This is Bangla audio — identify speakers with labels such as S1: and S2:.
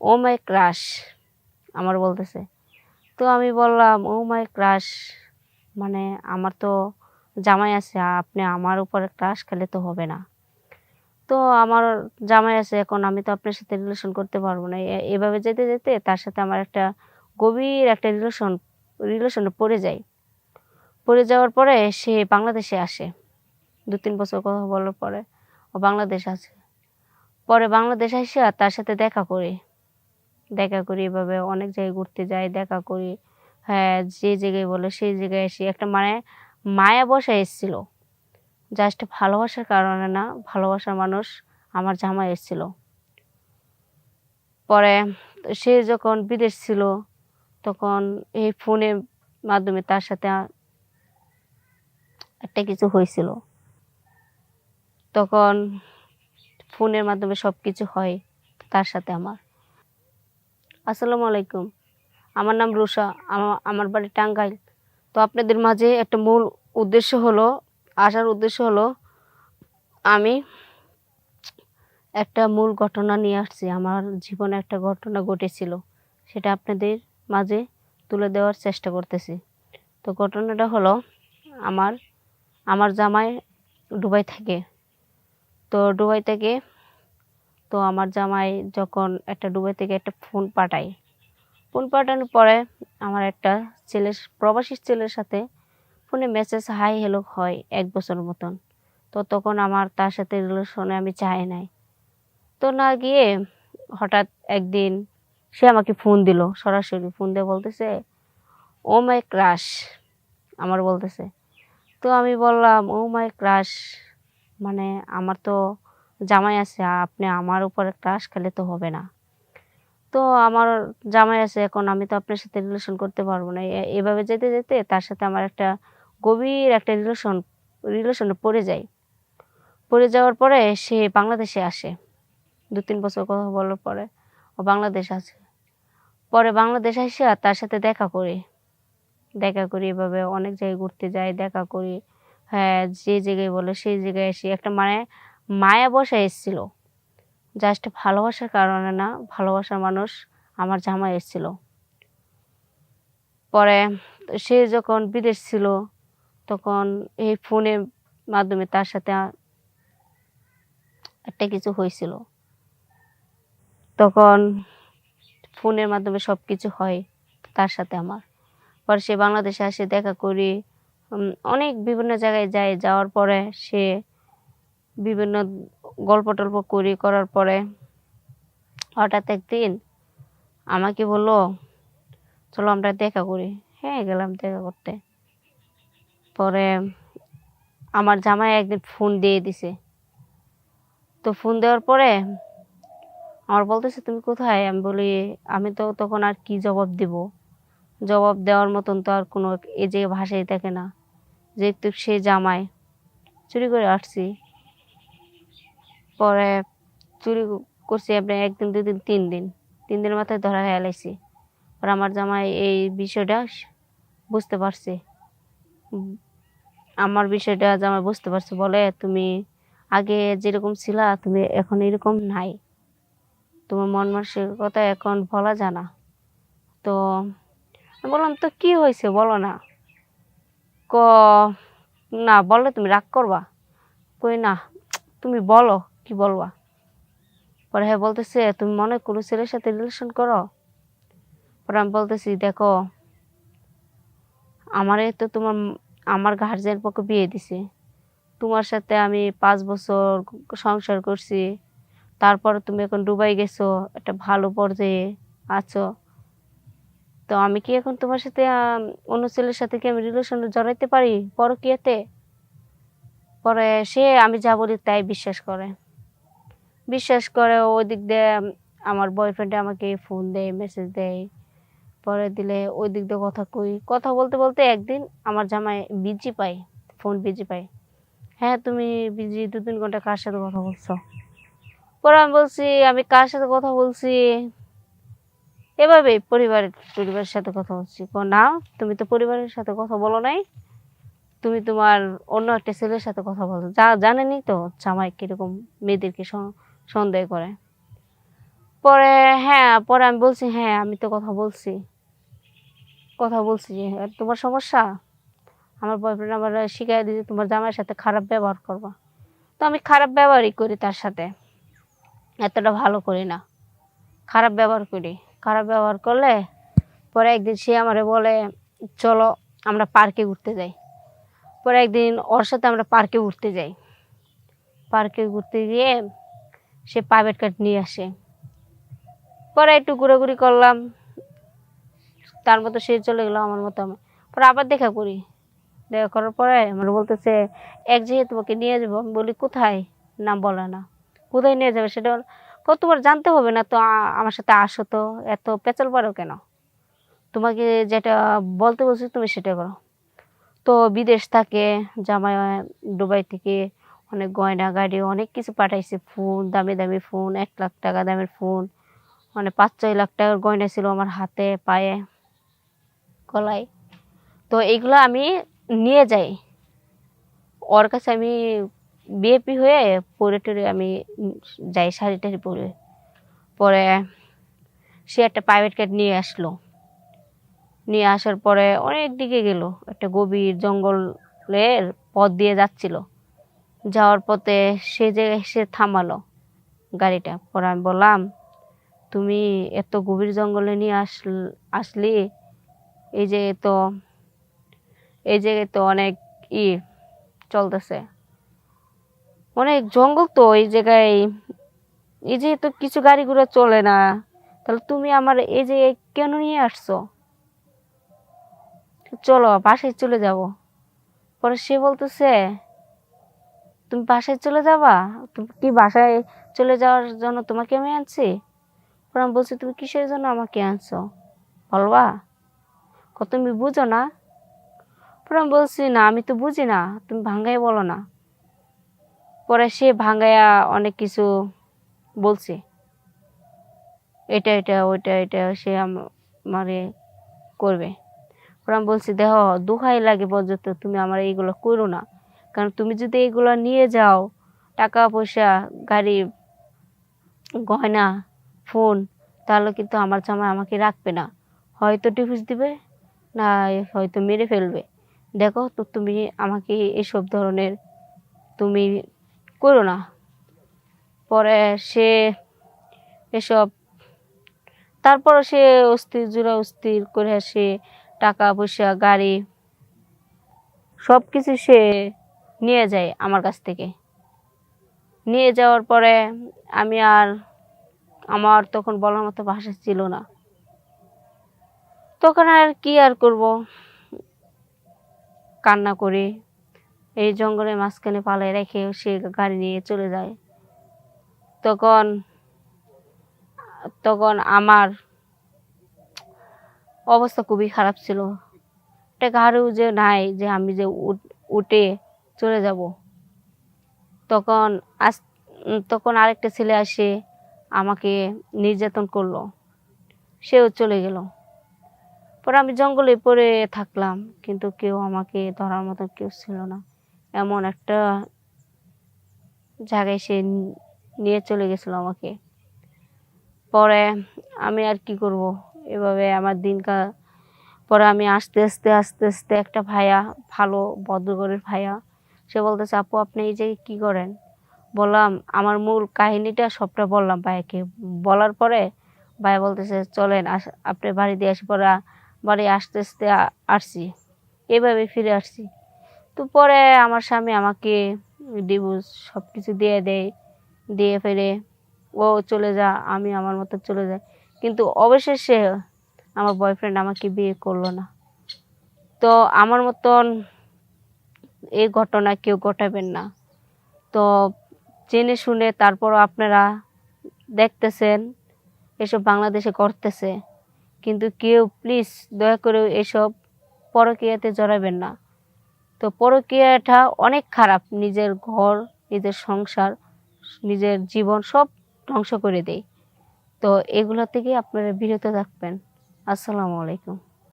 S1: ও মাই ক্রাশ আমার বলতেছে। তো আমি বললাম ও মাই ক্রাশ মানে আমার তো জামাই আছে, আপনি আমার উপরে ক্রাশ খেলে তো হবে না। তো আমার জামাই আছে, এখন আমি তো আপনার সাথে রিলেশন করতে পারব না। এভাবে যেতে যেতে তার সাথে আমার একটা গভীর একটা রিলেশন রিলেশনে পড়ে যাই। পড়ে যাওয়ার পরে সে বাংলাদেশে আসে। দু তিন বছর কথা বলার পরে ও বাংলাদেশ আছে। পরে বাংলাদেশ আসে আর তার সাথে দেখা করি। দেখা করি, এভাবে অনেক জায়গায় ঘুরতে যাই, দেখা করি। হ্যাঁ যে জায়গায় বলে, সেই জায়গায় এসে একটা মানে মায়া বসা এসেছিল। জাস্ট ভালোবাসার কারণে না, ভালোবাসার মানুষ আমার জামা এসেছিল। পরে সে যখন বিদেশ ছিল, তখন এই ফোনের মাধ্যমে তার সাথে একটা কিছু হয়েছিল। তখন ফোনের মাধ্যমে সব কিছু হয় তার সাথে আমার। আসসালামু আলাইকুম। আমার নাম রুষা আমার বাড়ি টাঙ্গাইল। তো আপনাদের মাঝে একটা মূল উদ্দেশ্য হলো, আসার উদ্দেশ্য হলো, আমি একটা মূল ঘটনা নিয়ে আসছি। আমার জীবনে একটা ঘটনা ঘটেছিল, সেটা আপনাদের মাঝে তুলে দেওয়ার চেষ্টা করতেছি। তো ঘটনাটা হলো, আমার আমার জামাই ডুবাই থাকে। তো ডুবাই থেকে তো আমার জামাই যখন একটা ডুবে থেকে একটা ফোন পাঠায়। ফোন পাঠানোর পরে আমার একটা ছেলের, প্রবাসী ছেলের সাথে ফোনে মেসেজ হাই হ্যালো হয় এক বছর মতন। তো তখন আমার তার সাথে রিলেশনে আমি চাই নাই। তো না গিয়ে হঠাৎ একদিন সে আমাকে ফোন দিল, সরাসরি ফোন দিয়ে বলতেছে, ও মাই ক্রাশ। আমার বলতেছে। তো আমি বললাম, ও মাই ক্রাশ। মানে আমার তো জামাই আছে, আপনি আমার উপরে ক্রাশ খেলে তো হবে না। তো আমার জামাই আছে, এখন আমি তো আপনার সাথে রিলেশন করতে পারব না। এভাবে যেতে যেতে তার সাথে আমার একটা গভীর একটা রিলেশন রিলেশনে পড়ে যাই। পড়ে যাওয়ার পরে সে বাংলাদেশে আসে। দু তিন বছর কথা বলার পরে ও বাংলাদেশ আছে। পরে বাংলাদেশ আসে আর তার সাথে দেখা করি। দেখা করি, এভাবে অনেক জায়গায় ঘুরতে যাই, দেখা করি। হ্যাঁ যে জায়গায় বলে সেই জায়গায় এসে একটা মানে মায়া বসা এসেছিল। জাস্ট ভালোবাসার কারণে না, ভালোবাসার মানুষ আমার জামাই এসেছিল। পরে সে যখন বিদেশ ছিল, তখন এই ফোনের মাধ্যমে তার সাথে একটা কিছু হয়েছিল। তখন ফোনের মাধ্যমে সব কিছু হয় তার সাথে আমার। পরে সে বাংলাদেশে আসে দেখা করি অনেক বিভিন্ন জায়গায় যায়, যাওয়ার পরে সে বিভিন্ন গল্প টল্প করি, করার পরে হঠাৎ একদিন আমাকে বলল, চলো আমরা দেখা করি। হ্যাঁ গেলাম দেখা করতে। পরে আমার জামাই একদিন ফোন দিয়ে দিছে। তো ফোন দেওয়ার পরে আমার বলতেছে, তুমি কোথায়? আমি বলি, আমি তো তখন আর কি জবাব দিব? জবাব দেওয়ার মতন তো আর কোনো এ যে ভাষাই থাকে না। যেহেতু সে জামাই। চুরি করে আসছি। পরে চুরি করছি আপনার একদিন, দুদিন তিন দিন তিন দিনের মাথায় ধরা হয়ে এলাইছি পরে আমার জামাই এই বিষয়টা বুঝতে পারছে। আমার বিষয়টা জামাই বুঝতে পারছে, বলে তুমি আগে যেরকম ছিলা, তুমি এখন এরকম নাই। তোমার মন মানসিকতা এখন বলা জানা। তো বললাম, তো কি হয়েছে বলো না? ক, না, বললে তুমি রাগ করবা? কই, না, তুমি বলো। কি বলবা? পরে হ্যাঁ বলতেছে, তুমি মনে কোনো ছেলের সাথে রিলেশন করো? পরে আমি বলতেছি, দেখো, আমারে তো তোমার, আমার গার্জেন পক্ষে বিয়ে দিছে। তোমার সাথে আমি পাঁচ বছর সংসার করছি। তারপর তুমি এখন ডুবাই গেছো, একটা ভালো পর্যায়ে আছো। তো আমি কি এখন তোমার সাথে অন্য ছেলের সাথে কি আমি রিলেশন জড়াইতে পারি? পরকীয়াতে? পরে সে, আমি যা বলি তাই বিশ্বাস করে। বিশ্বাস করে ওই দিক দিয়ে আমার বয়ফ্রেন্ডে আমাকে ফোন দেয় মেসেজ দেয়। পরে দিলে ওই দিক দিয়ে কথা কই। কথা বলতে বলতে একদিন আমার জামাই বিজি পাই ফোন বিজি পাই হ্যাঁ তুমি বিজি দু তিন ঘণ্টা কার সাথে কথা বলছো? পরে আমি বলছি, আমি কার সাথে কথা বলছি? এভাবে পরিবারের পরিবারের সাথে কথা বলছি। না, তুমি তো পরিবারের সাথে কথা বলো নাই। তুমি তোমার অন্য একটা ছেলের সাথে কথা বলছো যা জানেনি তো, জামাই কীরকম মেয়েদেরকে সন্দেহ করে। পরে হ্যাঁ পরে আমি বলছি হ্যাঁ আমি তো কথা বলছি। কথা বলছি যে তোমার সমস্যা? আমার বয়ফ্রেন্ড আমার শিখাই দিয়েছে, তোমার জামাইয়ের সাথে খারাপ ব্যবহার করবা। তো আমি খারাপ ব্যবহারই করি তার সাথে। এতটা ভালো করি না। খারাপ ব্যবহার করি। খারাপ ব্যবহার করলে পরে একদিন সে আমারে বলে, চলো, আমরা পার্কে ঘুরতে যাই। পরে একদিন ওর সাথে আমরা পার্কে ঘুরতে যাই। পার্কে ঘুরতে গিয়ে সে প্রাইভেট কার নিয়ে আসে। পরে একটু ঘোরাঘুরি করলাম। তার মতো সে চলে গেলো আমার মতো আমি। পরে আবার দেখা করি। দেখা করার পরে আমার বলতেছে, এক জায়গায় তোমাকে নিয়ে যাব? আমি বলি, কোথায়? নাম বলে না। কোথায় নিয়ে যাবে সেটা তোমার জানতে হবে না তো আমার সাথে আসো তো। এত পেঁচাল পারো কেন? তোমাকে যেটা বলতে বলছি তুমি সেটা করো। তো বিদেশ থাকে, জামাই, দুবাই থেকে অনেক গয়না গাড়ি, অনেক কিছু পাঠাইছে। ফোন, দামি দামি ফোন, এক লাখ টাকা দামের ফোন মানে পাঁচ ছয় লাখ টাকার গয়না ছিল আমার হাতে, পায়ে, গলায়। তো এইগুলো আমি নিয়ে যাই। ওর কাছে আমি বিএপি হয়ে পরে টরে আমি যাই, শাড়ি টাড়ি পরে। পরে সে একটা প্রাইভেট কার নিয়ে আসলো। নিয়ে আসার পরে অনেক দিকে গেল। একটা গভীর জঙ্গলের পথ দিয়ে যাচ্ছিল। যাওয়ার পথে সে যে সে থামালো গাড়িটা। পরে আমি বললাম, তুমি এত গভীর জঙ্গলে নিয়ে আসল আসলি? এই যে তো এই জায়গায় তো অনেক ই চলতেছে। অনেক জঙ্গল তো এই জায়গায়। এই যে তো কিছু গাড়ি ঘোড়া চলে না। তাহলে তুমি আমার এই যে কেন নিয়ে আসছো? চলো, বাসায় চলে যাব। পরে সে বলতেছে তুমি বাসায় চলে যাবা? তুমি কি বাসায় চলে যাওয়ার জন্য তোমাকে আমি আনছি? পরে আমি বলছি, তুমি কিসের জন্য আমাকে আনছো? বলবা? কত তুমি বুঝো না? পরে আমি বলছি, না, আমি তো বুঝি না, তুমি ভাঙ্গাই বলো না। পরে সে ভাঙ্গায়া অনেক কিছু বলছে। এটা এটা, ওইটা, এটা সে আম- আমারে করবে। পরে বলছি দেহ দুহাই লাগে পর্যন্ত তুমি আমার এইগুলো করো না। কারণ তুমি যদি এগুলো নিয়ে যাও টাকা পয়সা গাড়ি, গয়না, ফোন, তাহলে কিন্তু আমার জামাই আমাকে রাখবে না। হয়তো ডিভোর্স দিবে, না, হয়তো মেরে ফেলবে। দেখো তো তুমি আমাকে এসব ধরনের তুমি করো না। পরে সে এসব, তারপর সে অস্থির জোড়া অস্থির করে সে টাকা পয়সা গাড়ি সব কিছু সে নিয়ে যায় আমার কাছ থেকে। নিয়ে যাওয়ার পরে আমি আর আমার তখন বলার মতো ভাষা ছিল না। তখন আর কি আর করব? কান্না করে, এই জঙ্গলের মাঝখানে পালায় রেখে সে গাড়ি নিয়ে চলে যায় তখন তখন আমার অবস্থা খুবই খারাপ ছিল। একটা গাড়িও যে নাই, যে আমি যে উঠে চলে যাব। তখন আস, তখন আরেকটা ছেলে আসে, আমাকে নির্যাতন করল। সেও চলে গেল। পরে আমি জঙ্গলে পড়ে থাকলাম, কিন্তু কেউ আমাকে ধরার মতো কেউ ছিল না। এমন একটা জায়গায় সে নিয়ে চলে গেছিল আমাকে। পরে আমি আর কি করব? এভাবে আমার দিন কা পরে আমি আস্তে আস্তে আস্তে আস্তে একটা ভাইয়া ভালো ভদ্রঘরের ভাইয়া সে বলতেছে, আপু, আপনি এই যে কী করেন? বললাম, আমার মূল কাহিনীটা সবটা বললাম ভাইয়াকে। বলার পরে ভাইয়া বলতেছে, চলেন, আস, আপনি বাড়ি দিয়ে আসি পরে বাড়ি আসতে আসতে আসছি। এভাবে ফিরে আসছি। তো পরে আমার স্বামী আমাকে ডিভোর্স সব কিছু দিয়ে দেয়, দিয়ে ফেরে ও চলে যা, আমি আমার মতো চলে যাই। কিন্তু অবশেষে আমার বয়ফ্রেন্ড আমাকে বিয়ে করল না। তো আমার মতন এই ঘটনা কেউ ঘটাবেন না। তো জেনে শুনে তারপরও আপনারা দেখতেছেন, এসব বাংলাদেশে করতেছে কিন্তু কেউ প্লিজ দয়া করে এসব পরকীয়াতে জড়াবেন না। তো পরকীয়াটা অনেক খারাপ, নিজের ঘর, নিজের সংসার, নিজের জীবন সব ধ্বংস করে দেয়। তো এগুলো থেকে আপনারা বিরত থাকবেন। আসসালামু আলাইকুম।